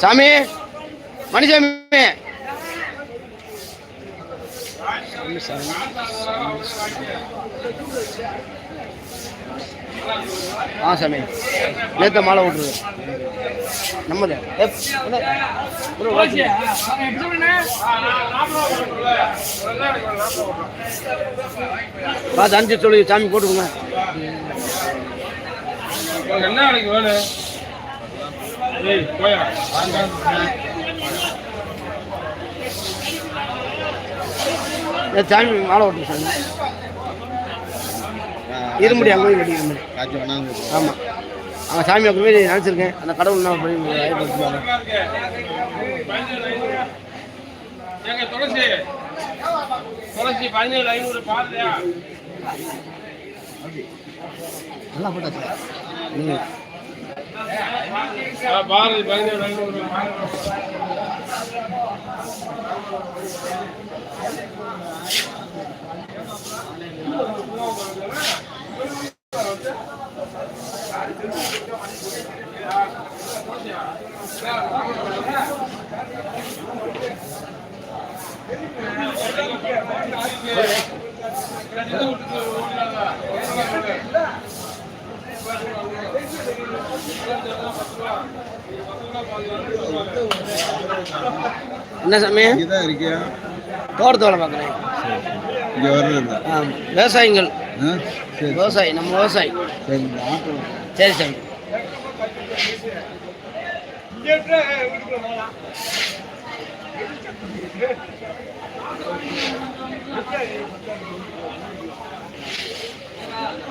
சாமி மணிசாமி. ஆ சாமி. நேற்று மாலை விட்ருது நம்மது. பார்த்து அனுப்பிச்சு சொல்லி சாமி போட்டுக்கோங்க என்ன வேணும்? போயா. சாமி மாலை விட்டுரு சாமி. இருமுடி அங்கே போய் ஆமாம் அவன் சாமி அப்படி போய் நினச்சிருக்கேன். அந்த கடவுள் நான் போய் துளசி. துளசி பதினேழு ஐநூறு பாருலையா நல்லா போட்டாச்சு ம் பாரதி பதினேழு ஐநூறு. என்ன சாமி இங்கே தான் இருக்கியா? தோட்டத்து வேலை பார்க்குறேன் இங்கே வர்றது விவசாயிகள். சரி. விவசாயி நம்ம விவசாயி. சரி.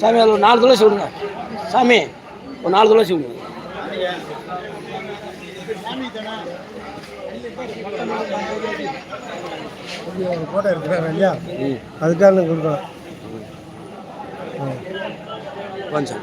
சாமி அதில் ஒரு நாலு துளசி விடுங்க சாமி ஒரு நாலு துளசி விடுங்க கோட்டை இருக்கிறாங்க இல்லையா அதுக்காக நான் கொடுக்கலாம் கொஞ்சம்